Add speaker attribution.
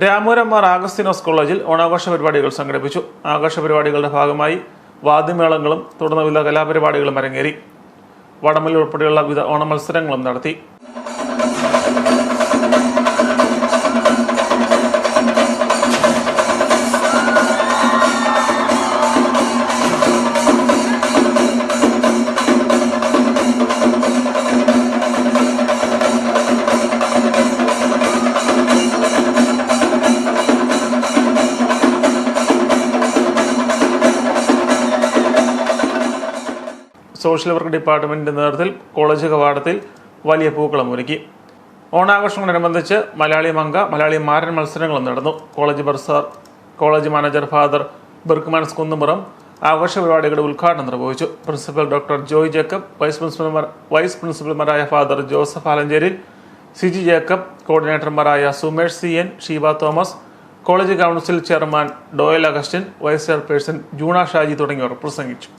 Speaker 1: രാമൂരം മാർ ആഗസ്തിനോസ് കോളേജിൽ ഓണാഘോഷ പരിപാടികൾ സംഘടിപ്പിച്ചു. ആഘോഷ പരിപാടികളുടെ ഭാഗമായി വാദ്യമേളങ്ങളും തുടർന്ന് വിവിധ കലാപരിപാടികളും അരങ്ങേറി. വടമലുൾപ്പെടെയുള്ള വിവിധ ഓണമത്സരങ്ങളും നടത്തി. സോഷ്യൽ വർക്ക് ഡിപ്പാർട്ട്മെന്റിന്റെ നേതൃത്വത്തിൽ കോളേജ് കവാടത്തിൽ വലിയ പൂക്കളം ഒരുക്കി. ഓണാഘോഷങ്ങളോടനുബന്ധിച്ച് മലയാളി മംഗ മലയാളി മാരൻ മത്സരങ്ങളും നടന്നു. College bursar college manager father Berchmans Kunnumpuram ആഘോഷ പരിപാടികളുടെ ഉദ്ഘാടനം നിർവഹിച്ചു. Principal doctor Joy Jacob vice പ്രിൻസിപ്പൽമാർ vice പ്രിൻസിപ്പൽമാരായ father Joseph Alancheril Siji Jacob കോർഡിനേറ്റർമാരായ Sumesh C N Sheeba Thomas college council chairman Doyal Augustine vice chairperson Juna Shaji തുടങ്ങിയവർ പ്രസംഗിച്ചു.